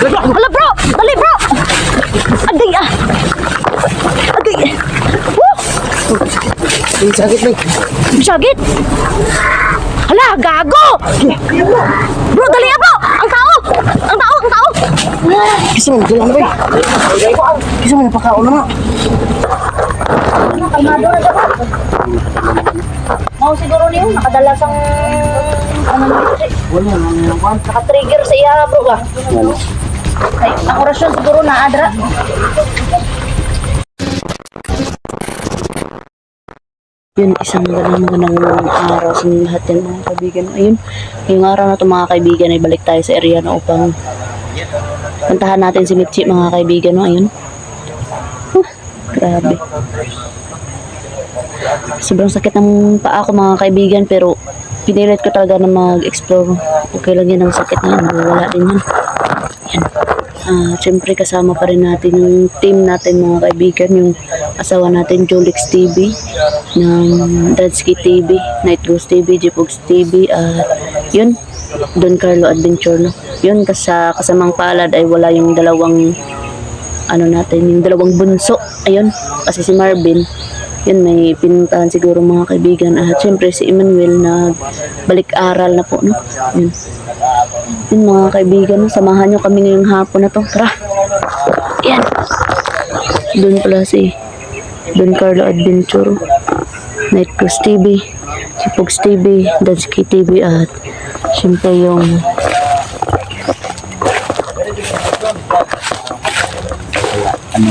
Hala bro! Dali bro! Aday ah! Aday! Woo! Ang sakit na. Sakit! Hala, gago! Bro, dali ah bro! Ang tao! Ang tao! Ang tao! Kisa mo, dala na ba? Kisa mo, napakaon na nga. Mau siguro niyo, nakadala sang... Ano na. Wala, ano? Naka-trigger sa iya bro ba? Ay, ang orasyon siguro na adra. Yun, isang magandang magandang araw sa lahat yan mga kaibigan. Ayun, ngayong araw na ito mga kaibigan ay balik tayo sa area na upang puntahan natin si Mitchi mga kaibigan. Ayun. Huh, grabe. Sobrang sakit ng paa ko mga kaibigan pero pinilit ko talaga na mag-explore. Okay lang yan ang sakit na yan. Wala din yan. Yan. Ah, Siyempre kasama pa rin natin yung team natin mga kaibigan, yung asawa natin Jolix TV ng Dadsky TV, Night Ghost TV, Jipogs TV at yun, Don Carlo Adventure no. Yun kasa kasamang palad ay wala yung dalawang ano natin, yung dalawang bunso. Ayun, kasi si Marvin yun may pinuntahan siguro mga kaibigan at syempre si Emmanuel na balik aral na po no yun yun mga kaibigan, samahan nyo kami ngayong hapon na to. Tara! Yan! Doon pala si Don Carlo Adventure, Night Cruise TV, si Pogs TV, Dansky TV, at syempre yung Ano.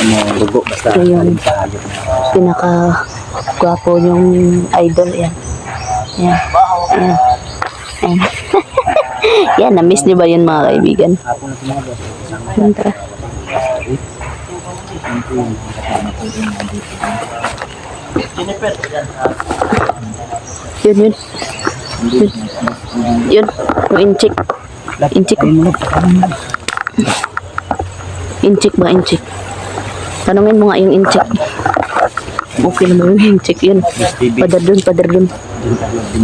Ano lugo, basta. ito yung pinaka gwapo yung idol. Yan. Yan. Yan. Yan. Yan, na-miss niyo ba yun mga kaibigan? Tara. Yun, yun. Yun. Yun. Ba? Tanungin mo nga yung inchik. Okay naman yung inchik. Yun. Padar dun, padar dun.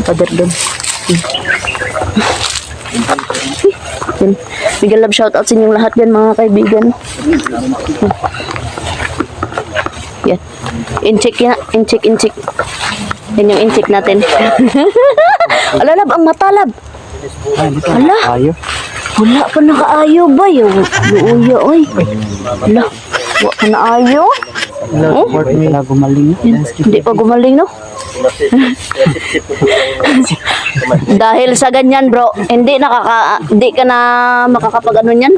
Padar dun. Yun. Yun. Bigyan love shoutout sa inyong lahat yan mga kaibigan. Yan. Incheck yan. Incheck, incheck. Yan yung incheck natin. Ala, lab, ang mata, lab. Ala, wala pa nakaayo ba yung luuya, oy. Ala, wala pa naayo. Wala. Yan, Hindi pa gumaling, no? Dahil sa ganyan, bro, hindi nakaka hindi ka na makakapag ano niyan,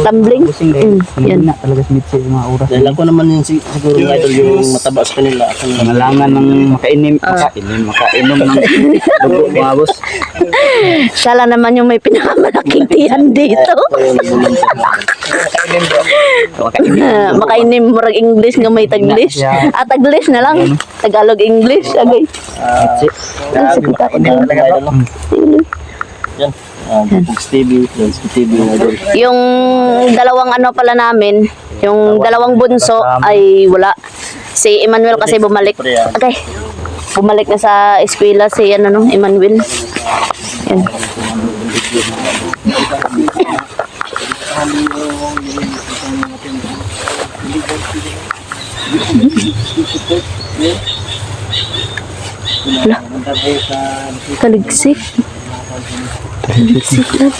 tumbling. Mm, yan. Na talaga smith sa mga oras. Dahil ako naman yung si- siguro yung idol yung mataba sa kanila. Pangalangan ng makainim, makainim, makainom ng dugo mga boss. Siya lang naman yung may pinakamalaking tiyan dito. Makainim. Makainim murag English nga may Taglish. Ah, Taglish na lang. Tagalog English. Agay. That's it. Ang sakit ako no? Yan. Ah, Bugs TV, TV. Yung dalawang ano pala namin, yung dalawang bunso ay wala. Si Emmanuel kasi bumalik. Okay. Bumalik na sa eskwela si ano no, Emmanuel. Yan. Hala. Taligsik. Taligsik lang.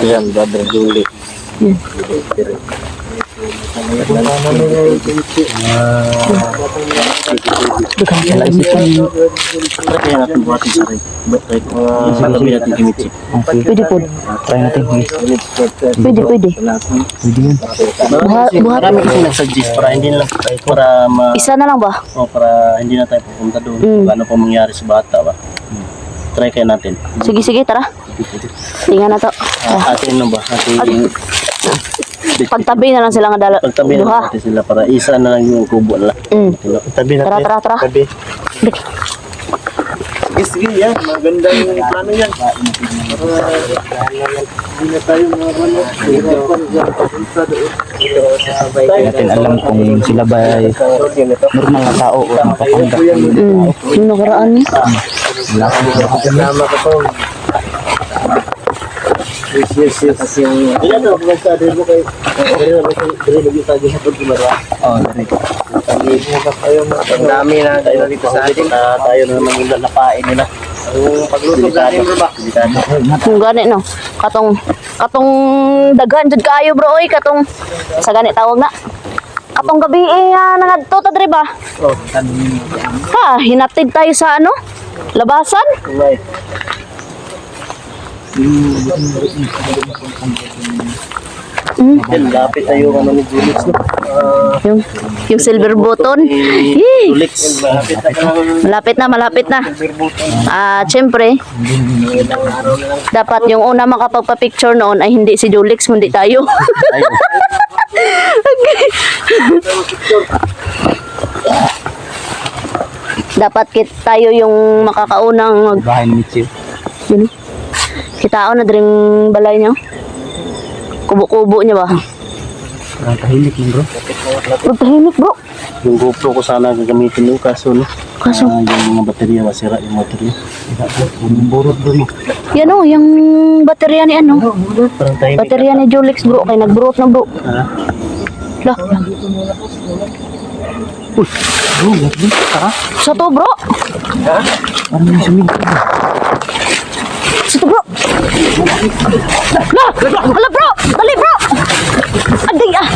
Yan, Brother Julie. Yan. Na Isa na lang ba? oh, para hindi na tayo pupunta doon. Mm. Ano pa mangyari sa bata ba. Try kaya natin. Sige, sige, tara. Tingnan na to. Ah, atin ano ba? Atin Pagtabi na lang sila nga dala. pagtabi na Duha. natin sila para isa na lang yung kubo nila. Mm. Tabi Tara, tara, tara. Tabi. Sige, sige yan. Maganda yung plano yan. Hindi na tayo mga ano. Hindi natin alam kung sila ba ay normal na tao o napapanggap. Mm. Yung nakaraan niya. Wala ko. Yes, yes, yes. Kasi yung... Ilan na, dito mo kayo. Dito na, dito na, dito tayo sa pagkibarwa. Oo, dari. Ang dami na tayo dito sa atin. Na tayo na naman yung lalapain nila. Ang pagluto natin, bro ba? Kung gani no. Katong katong daghan jud kayo bro oy katong sa gani tawag na. Katong gabi eh uh, nangadto ta diri ba? Oh, Ha, hinatid tayo sa ano? Labasan? right. Mm, Yan, lapit tayo ano ni Julix. no? Ah, yung yung silver button. Julix. Malapit na Malapit na, malapit. Ah, syempre, na lang. dapat yung una makapagpa-picture noon ay hindi si Julix, kundi tayo. dapat kit tayo yung makakaunang mag Bahay ni Mitchell. Yun. Kitao na dring balay niya. Kubo-kubo niya ba? Parang tahimik yun bro. Huwag tahimik bro. Yung GoPro ko sana gagamitin yung kaso no. Kaso, Ah, yung mga baterya masira yung baterya. Yung burot bro mo. yan o, yung baterya ni ano. Parang tayo. Baterya ni Julix bro, kay nagburot na bro. Ha? Lah, Bro, grabe. Tara. sa to bro. Parang may sumig. Sa to bro. Lah, hala bro, dali bro. Aday ah.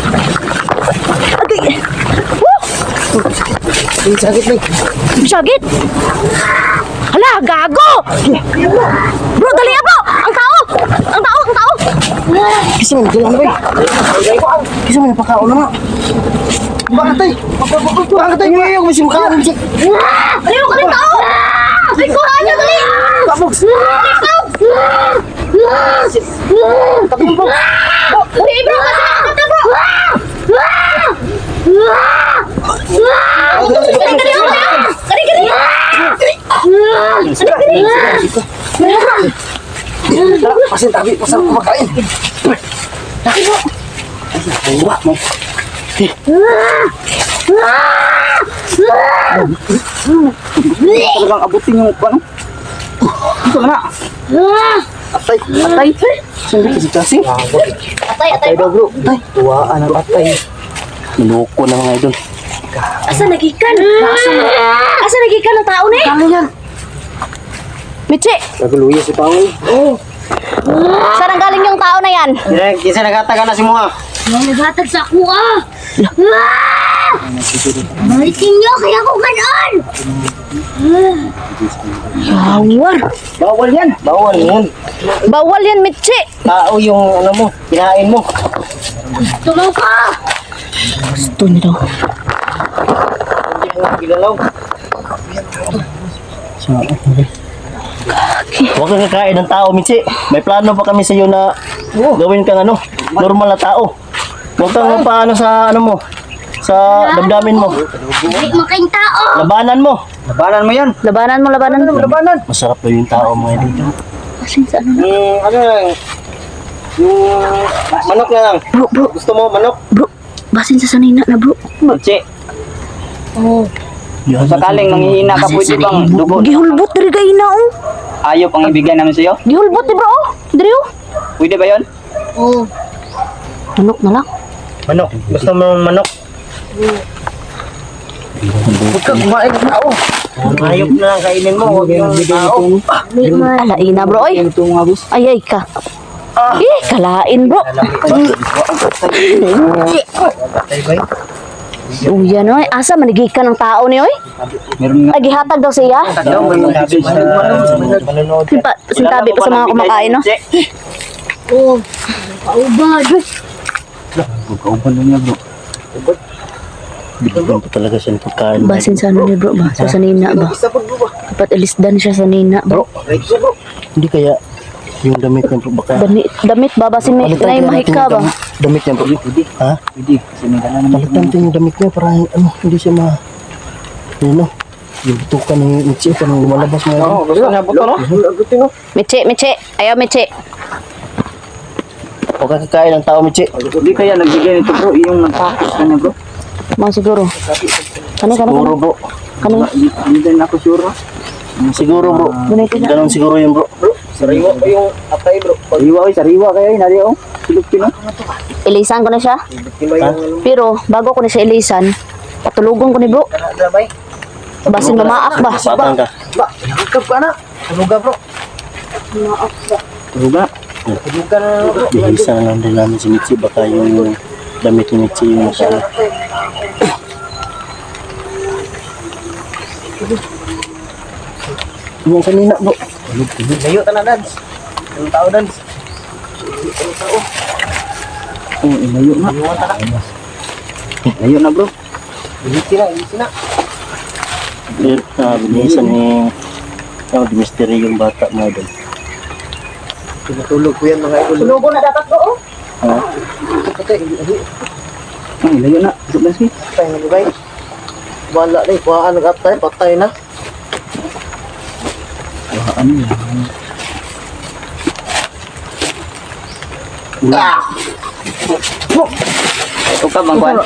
Aday. Woo! Sakit na. Sagit. Hala, gago. Bro, dali ah bro. Ang tao. Ang tao, ang tao. Kisa mo, dyan na ba? Kisa mo, napakaon na nga. Bakit tayo? Bakit tayo? Ngayon, siya makaon mo ka ng tao. Ay, kuhaan niya, dali. Pabogs! Dali bro, kasi nakakata bro. Dali, dali, dali. Dali, dali. Pasin tabi, pasan kumakain. Buwa mo. Talagang abutin yung ano? Ito na. Atay. Atay. Sindi kasi kasi. Atay, atay. daw bro. Atay. Tuwaan ang atay. Niloko na mga idol. Asa nagikan? Asa nagikan ng tao ni? Ano yan? Michi, Naguluya si Paul. Oh. saan ang galing yung tao na yan? Kisa nagataga na si Muha. Naghatag sa kuha! Balikin niyo kaya ko ganon! Bawal. Bawal yan. Bawal yan. Bawal yan, Michi. Tao yung ano mo, kinain mo. Tulong ka! Gusto niya daw. Hindi mo kilalaw. Huwag kang kakain ng tao, Michi. May plano pa kami sa iyo na gawin kang ano, normal na tao. Huwag kang paano sa ano mo, sa damdamin mo. Balik mo kayong tao! Labanan mo. Labanan mo yan. Labanan mo, labanan mo. Labanan. Masarap daw yung tao mga dito. Sa ano? Yung ano lang, yung manok na lang. Bro, bro, Gusto mo manok? bro. Basin sa sanina na, bro. Michi. Oh. Sakaling manghihina ka, pwede bang dugo? Gihulbot diri kay ina, oh. Ayaw pang ibigay namin sa'yo? Gihulbot, di bro, oh. Diri, oh. Pwede ba yon? Oh, Manok na lang. Manok. Gusto mo manok? Huwag ka kumain ng tao. Hayop na lang kainin mo. Huwag yung tao. Alaina, bro, oy. Ay, ay ka. Eh, kalain, bro. Uy, yan, oy. Asa, manigikan ng tao ni, oy. Meron nga. Ay, gihatag daw siya. Sintabi pa sa mga kumakain, no? oh. Paubad! Magkauban na niya bro. Bigyan ko talaga siya ng pagkain. Basin sa ano ni bro ba? Sa sanina ba? Dapat ilisdan siya sa nina, bro. Hindi kaya yung damit niya bro baka Damit, damit ba? Basin may, Palitan kaya natin ka yung ba? dam- Damit niya bro. Ha? May dala naman. Palitan natin yung damit niya para ano, hindi siya ma... Yun no? Yung butukan ng Michi parang lumalabas mo. Oo, gusto niya buto no? Michi, Michi. Ayaw, Michi. Huwag ka kakain ng tao Michi. Hindi kaya nagbigay nito bro, yung nagpakos ka niya bro. Mga siguro. Kani, kani, Siguro kani. bro. Kani. Hindi din ako sure. Siguro bro. Na. Ganon siguro yung bro. Sariwa ko yung atay bro. Sariwa oy, sariwa kayo, nari oh. Silog pino. Ilisan ko na siya. Yung Pero bago ko na siya ilisan, patulugon ko ni bro. Basin mamaak ba? Batang ka. Ba, hangkap ka na. Tuluga bro. Turuga. Tuluga na bro. Bihisa na lang din namin si Mitzi. Baka yung damit ni Mitzi yung nasa... Yung kanina bro. Layo ta na dance. Ang tao dance. Oh, ilayo na. Ilayo na bro. Ilisi na, ilisi na. Uh, binihisa ni... Yung mystery yung bata mo doon. Tinutulog ko yan mga idol. Tulugon na dapat bro. oh. Patay, ilayo. Oh, ilayo na. Isip na sige. Patay na bugay. Wala na, kuhaan nag-atay, patay na. Ano yan? Ukap ang kuhan.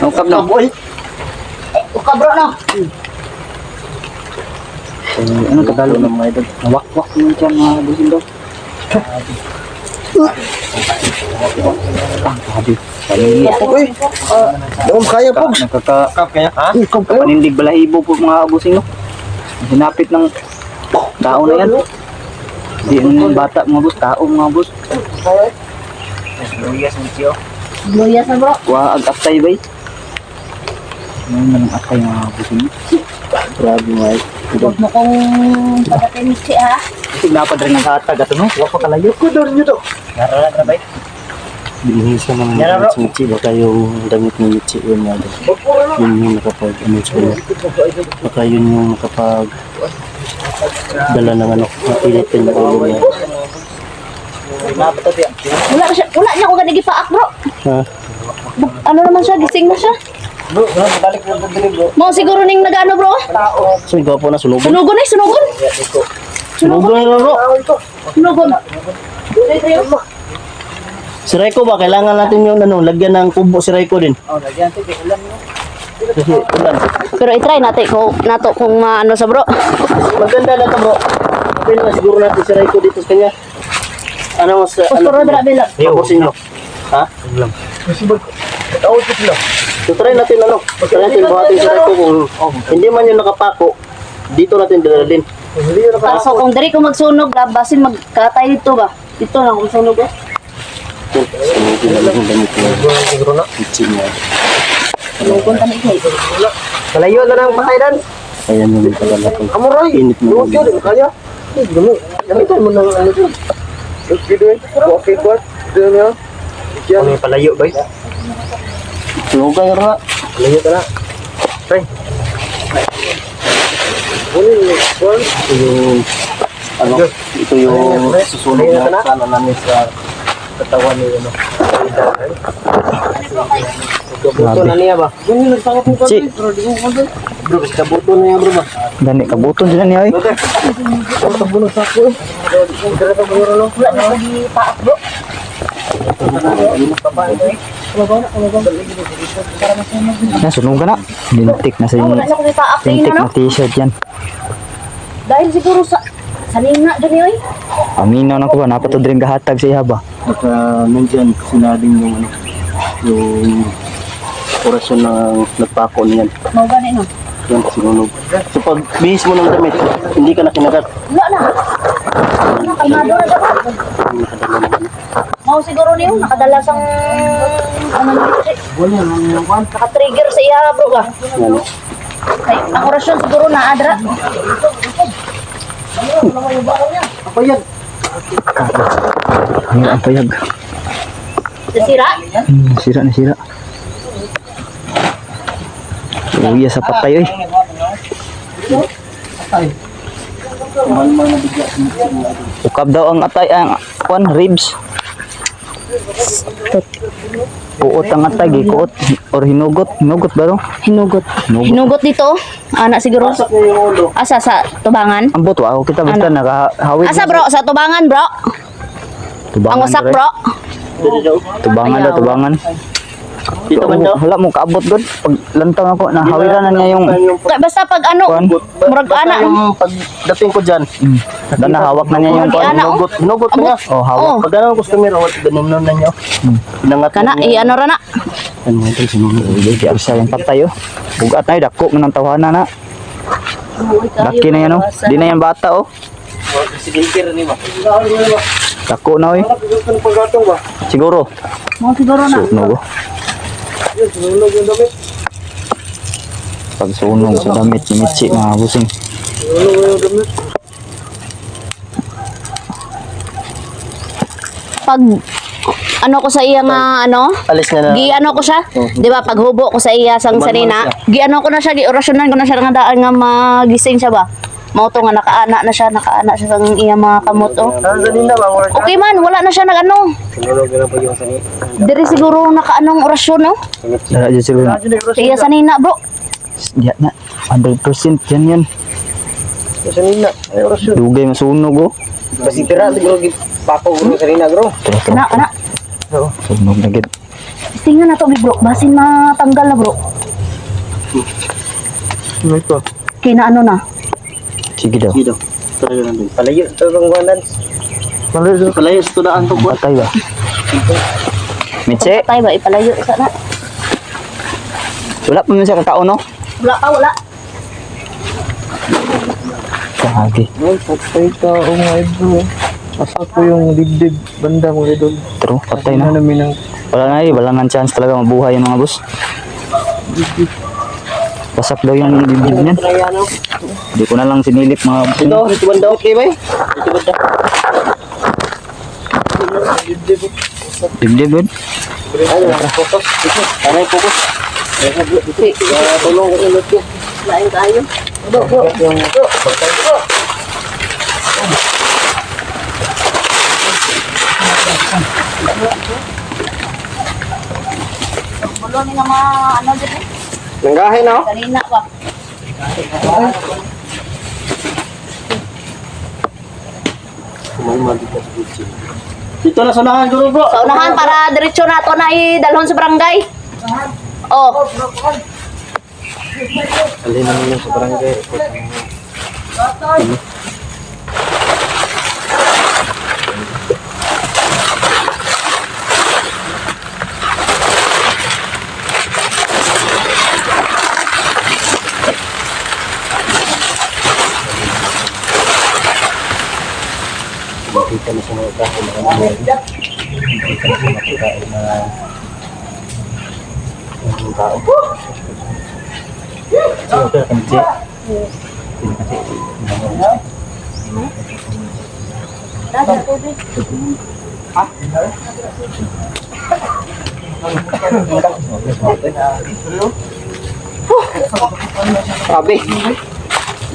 Ukap na. Uka bro no. Eh, ano kadalo ng mga idol? Nawak-wak mo dyan mga busin daw. Sabi, doon kaya po. nakaka... Kaya, ha? Panindig balahibo po mga abusing no. Hinapit ng tao na yan. Hindi yung bata mga bus, tao mga bus. Luyas mo siyo. Luyas na bro. Waag atay bay. Ano man ang atay mga abusing no. Grabe mga Huwag mo kong pagkatin si ha. Dapat rin ang hatag ato no. Wala pa kalayo. Ko doon nyo to. Nara na bay. Binihisa naman Yan, namin si Mitzi. Baka yung damit ni Mitzi yun nga doon. Yun yung nakapag... Ano sa kanya. Baka yun yung nakapag... Dala ng ano. Napilitin yung ulo niya. Wala na siya. Wala niya ako ganigi paak bro. Ha? Ano naman siya? Gising na siya. Bro, bro, balik dili bro. Mo siguro ning nagano bro. So, ikaw po na sunugon. Sunugon eh, sunugon. Sunugon na lang bro. Sunugon. Si Raiko ba? Kailangan natin yung ano, lagyan ng kubo si Raiko din. Oh, nagyan sige, ulan mo. Kasi ulan. Pero i-try natin kung nato kung maano sa bro. Maganda na to bro. Okay na siguro natin si Raiko dito sa kanya. Ano mas... Puro dra bila. Tapusin nyo. Ha? Tawag ko sila. So try natin ano. Try natin buhatin si Raiko kung hindi man yung nakapako. Dito natin dalalin. Kaso kung diri ko magsunog, labasin magkatay dito ba? Dito na kung sunog eh. Na lang na. Sunugon tani kay. Kalayo na lang patay dan. Ayan yung pagkala ko. Amuray. Init mo. Luot yun, kaya. Eh, dumi. Gamitan mo ng ano dun. Okay, doon. Okay, good. Doon na. Ano yung palayo ba? Sunugan nga nga. Palayo ka na. Try. Mo. Ito yung... Ano? Ito yung susunog na sana namin sa katawan ni ano. Buto na niya ba? Yun yung nagsangap mo Si. Bro, kasi kabuto na yan bro ba? Gani kabuton sila niya oy. Tabunog sa ako. Dara ka buro no. Wala na kagi paak bro. Na sunog na. Lintik na sa wala na paak din lintik na t-shirt yan. Dahil siguro sa salina dun yoy. Aminaw na ko ba napatod rin gahatag sa iya ba. Baka nandyan sinabing yung ano, yung orasyon ng nagpako niyan. Mo gani no. Yan, sinunog. So pag bihis mo ng damit, hindi ka na kinagat. Wala na. Kalmado na dapat. Nakadala naman. Mo siguro niyo nakadala sang ano na ito. Naka-trigger sa iya bro ba? Yan. Ay, ang orasyon siguro na adra. Ako yan. Ayun ang payag. Sira. Hmm, sira na sira. Uya sa patay oy. Ukab daw ang atay ang kwan ribs. Kuot ang atay, gikuot or hinugot, hinugot ba ro? Hinugot. Hinugot. Hinugot dito. Ana siguro. Asa sa tubangan? Ang buto ako kita basta nakahawid. Asa bro? Sa tubangan bro? Tubangan Ang dire. bro? Tubangan daw, tubangan. Dito ba daw? Wala mo kaabot doon. Pag lantang ako, nahawiran na niya yung... Basta pag ano, murag ana. Yung pagdating ko dyan, Mm. Dan nahawak na niya yung... Oh. hinugot, hinugot ko niya. Oh, hawak. Oh, Pag ano customer, awat ganun na niyo. Pinangat kana, na niya. i-ano ra na. Ano mo ito, sinunod. Hindi, di ako sayang patay oh. Bugat na dako nga ng tawanan na. Laki na yan oh. Di na yan bata oh. Sige, kira ni ba? Dako na oh. Siguro. Mga siguro na. Sunog oh. Pag sunog sa damit ni Michi mga busing. Pag ano ko sa iya nga ano, Alis na na. Gi ano ko siya, 'di ba? Pag hubo ko sa iya sang sanina, gi ano ko na siya, gi orasyonan ko na siya nga daan nga magising siya ba. Mao to nga nakaana na siya, nakaana siya sang iya mga kamot oh. Work. Okay man, wala na siya nag-ano. Diri siguro nakaanong orasyon no. Dara dyan siguro iya sanina, bro. Diyan na. 100% yan yan. Sani na. Ay, orasyon. Dugay masunog oh. Kasi tira, siguro papo guro sani na, bro. Kana, ana. Sunog na gid. Tingnan na to, bro. Basin matanggal na, bro. Ano ito? Kina ano na. Sige daw. Dito. Talaga nandun. Palayo. Ito ang wanan. Palayo. Palayo. Ito daan to. Patay ba? Michi, Tayo ba, ipalayo isa na. wala pa man siya kakaon no? Wala pa, wala. Kagi. Ay, patay ka, oh my bro. Asa ko yung dibdib banda mo idol. True, patay na. Wala na eh, wala nang chance talaga mabuhay yung mga boss. Wasak daw yung dibdib niyan. Hindi ko na lang sinilip mga boss. Ito. Ito banda. Okay ba? Ito banda. Dibdib yun. Ano? Ito. Ano yung focus? Tulong ko ulit ko. Lain tayo. Bulo ni nga mga ano dito. Nanggahin na. Kanina pa. Dito na sunahan guro bro. Sa unahan para diretso na to na idalhon sa barangay. Oh, Alin na nyo sa barangay. Kita na sa mga kain na kami. Kita na sa mga kain na ang tao. Sige, okay, kamsi. Sabi.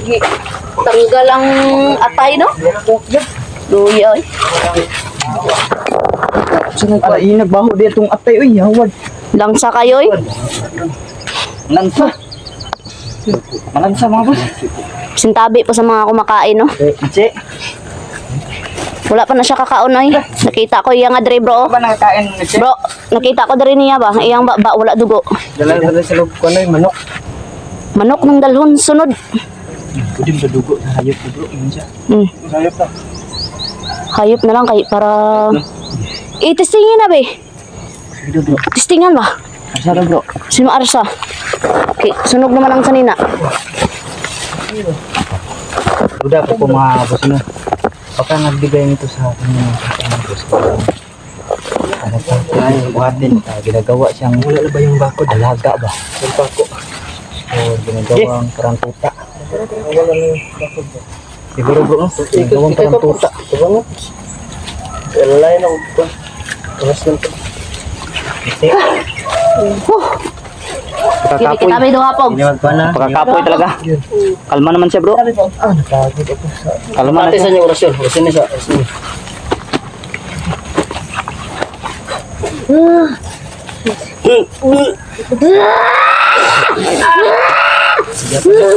gi- tanggal ang atay no? Luya oy. Ala, yung nagbaho di itong atay. Uy, hawad. Langsa kayo oy. Lansa. Malansa mga boss. Sintabi pa sa mga kumakain no. Michi, Wala pa na siya kakaon oy. Nakita ko iya nga dre bro. ba nakakain Michi? Bro, nakita ko dre niya ba? Iyang ba, ba wala dugo. Dala dala sa loob ko yung manok. Manok ng dalhon sunod. Pwede mo sa dugo na hayop na bro. Yun siya. Hmm. Hayop na. Hayop na lang kay para i-testingin na be. Sige bro. Testingan ba? Na bro? Sino arsa? Okay, sunog naman ang sanina. Duda ko po mga boss no. Baka nagbigay nito sa akin mga boss ko. Ano pa? Ay, buhatin. Ah, ginagawa siyang Wala na ba yung bakod? alaga ba? Yung bako. O ginagawang parang tuta. Wala na yung bakod. Siguro bro, no? ginagawang parang tuta. Diba mo? Lalay na ko. Oras lang to. Kini Pakakapoy. kita may duha po. Iniwag pa na. Pakakapoy talaga. Kalma naman siya bro. Ah, napagod ako sa... Kalma na Pati sa siya. niyo orasyon. Orasyon na siya. Orasyon.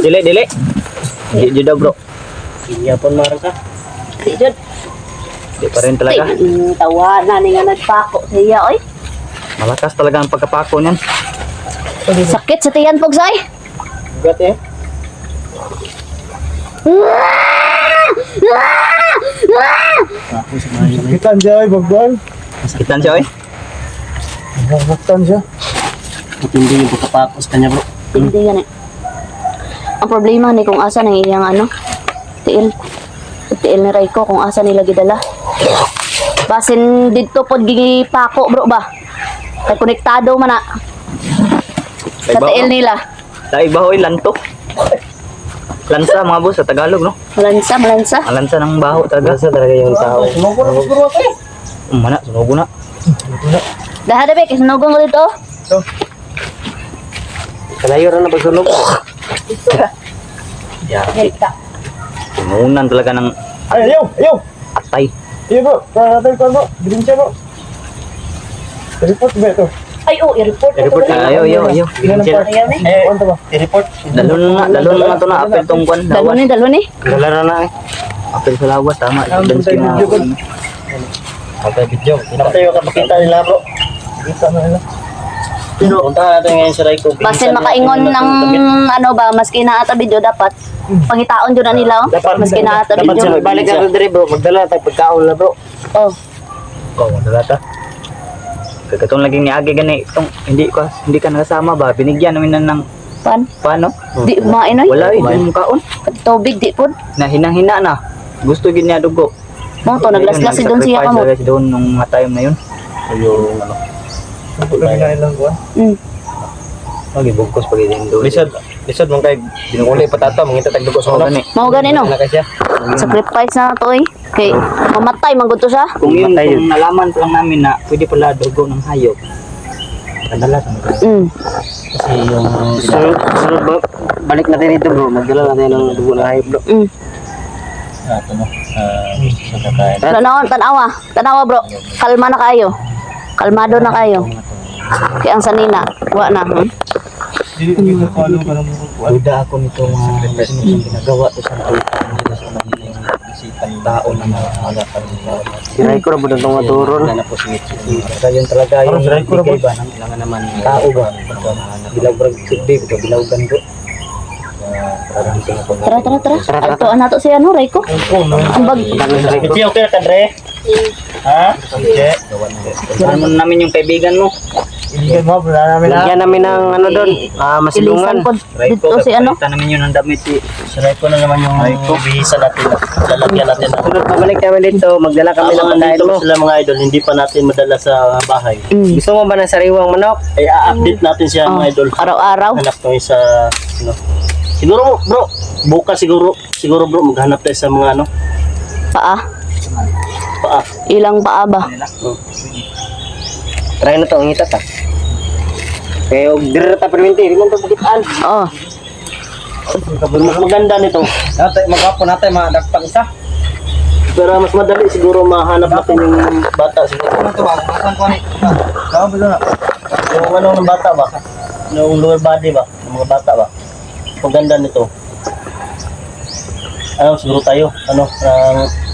Dili, dili. Di, di daw bro. Inyapon mara ka. Jud, Di pa rin talaga. tawa na ni nga nagpako sa iya oy. Malakas talaga ang pagkapako niyan. Sakit sa tiyan, Pogsay. Gat eh. Tapos mga Kitan siya ay bagban. Sakitan siya, oy. Kitan siya. matindi yung pagkapakos kanya bro. Hindi yan eh. Ang problema ni kung asa nang iyang ano, tiil. Tiil ni Raiko kung asa nila gidala. Basin dito pod gigipako bro ba. Kay konektado man na sa tiil nila. Dahil bahoy, lanto. Lansa mga boss sa Tagalog, no? Malansa, malansa. Ang lansa ng baho talaga. Lansa talaga yung tao. Umana, sunugo na. Dahada be, kisunugong ko dito. Kalayo ra na pagsunog. Sinunan talaga ng Ay, ayaw, ayaw. atay. Iya bro, para natin ko bro. Bilin siya bro. Report ba ito? Ay, oh, i-report ko Report to. na, ayaw, ayaw, ayaw. Ang part? Ayaw ni. Eh, ano ba? I-report. Dalon na nga, dalon na nga ito na apel tong kwan. Dalo ni, dalo ni. Galera na eh. Apel sa lawas, tama. Dance na. Okay, video. Pinapatayo ka makita nila bro. Kita na nila. Pero puntahan natin ngayon sa Raiko. Basin makaingon ng ano ba, maski na ata video dapat. Pangitaon dyan na nila, oh. Maski na ata dapat video. sila balik ka diri bro, magdala tayo pagkaon na bro. Oh, Oh, wala ta. Kagkatong laging niagi gani itong hindi ko hindi ka nakasama ba binigyan namin na ng pan. paano? Di, main oy. Wala eh, yung kaon. Tubig, di pod. Na hinang-hina na. Gusto gid niya dugo. Mo to, naglaslas si doon siya ka mo. Nag-sacrifice doon nung mga time na yun. Yung ano. Lagi na ilang kuwan. Mm. Lagi bugkos pag din doon. Lisod, lisod mong kay binuli patata, mangita tagdugo sa So, ulo. gani. Mao gani no. Sacrifice na to eh. Kay mamatay man gud to siya. Kung yun, kung nalaman lang namin na pwede pala dugo ng hayop. Kadala sa mga. Mm. Kasi yung Sunod, sunod bro. Balik natin dito bro, magdala natin ng dugo na hayop bro. Mm. ano no. ah, sa kakain. Tanawa, tanawa. Tanawa bro. Kalma na kayo. Kalmado na kayo. Kaya ang sanina, wa na. Hmm? Duda ako nito mga sinusong ginagawa to sa mga sa mga isipan tao na mga Siray ko na po itong maturon. Kaya yun talaga yung bigay ba ng kailangan naman tao ba? Bilaw ba silbi ko, bilawgan ko. Tara, tara, tara. Ato ato si ano, Raiko. Ang bag. Kuti okay na kadre. Ha? Ano namin yung kaibigan mo? Lagyan namin ng ano doon, ah, masilungan. dito si ano. Palitan namin yun ng damit si Raiko na naman yung bihisa natin. Lalagyan natin. Sunod pabalik kami dito, magdala kami ng nandito mo. sila mga idol, hindi pa natin madala sa bahay. Mm. Gusto mo ba ng sariwang manok? Ay, a-update natin siya mga idol. araw-araw. Hanap tayo sa, ano. Siguro bro, bukas siguro, siguro bro, maghanap tayo sa mga ano, Paa. Paa. Ilang paa ba? Try na to, ang itat ah. Kaya huwag dire ta perminti, hindi mo ito pagitaan. Oh. Mas maganda nito. Natay, magkapo natin mga dakpang isa. Pero mas madali siguro mahanap natin yung bata siguro. Ano to ba? Kasan ko ni? Kamu ba na? Yung ano ng bata ba? Yung lower body ba? Ng mga bata ba? Maganda nito. Ano, siguro tayo. Ano, ang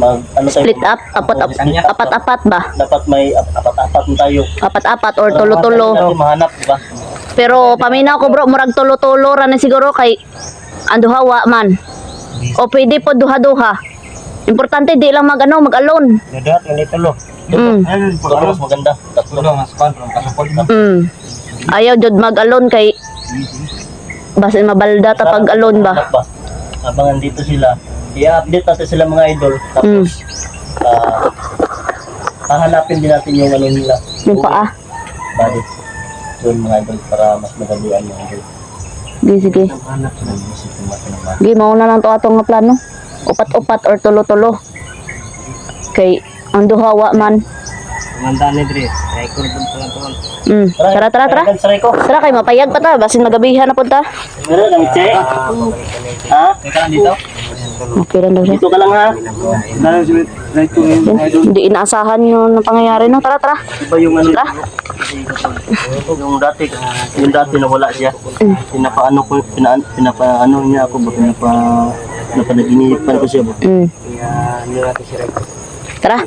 mag, ano tayo? Split up. Apat-apat. Apat-apat ba? Dapat may ap- apat-apat na tayo. Apat-apat or tulo-tulo. Natin mahanap, di ba? Pero paminaw ko bro, murag tulo-tulo ra na siguro kay anduha wa man. O pwede po duha-duha. Importante di lang mag ano, mag-alone. Nadat, hindi tulo. Mm. Mas maganda. Tatlo. Tulo, mas pan. Mm. Ayaw jud mag-alone kay basin mabalda ta pag alone ba. Habang nandito sila, i-update natin sila mga idol. Mm. Tapos, ah, hahanapin din natin yung ano nila. Yung paa. Body. Doon mga idol para mas madalian yung idol. Di sige. Hanap sila ng isip yung mga pinamahal. Gi mao na lang to atong nga plano. Upat-upat or tulo-tulo. Kay ang duha wa man. Manda ni Dre. Record pa lang to. Mm. Tara tara tara. Tara kay mapayag pa ta basin magabihan na punta. Meron kami che. Ha? Teka lang dito. Okay lang daw siya. Dito ka lang ha. Si Right. Hindi inaasahan yun ang pangyayari no. Tara tara. Iba yung ano. Tara. Yung dati, yung dati nawala siya. Pinapaano ko, pina, pinapaano niya ako ba? Pinapa, pinapanaginipan ko siya ba? Mm. Right. Tara.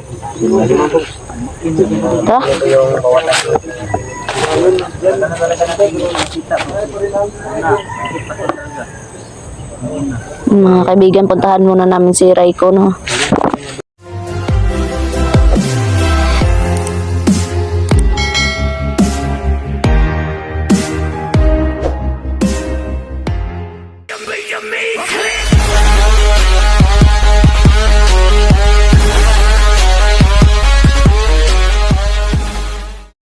Tara. Mga kaibigan, puntahan muna namin si Raiko, no?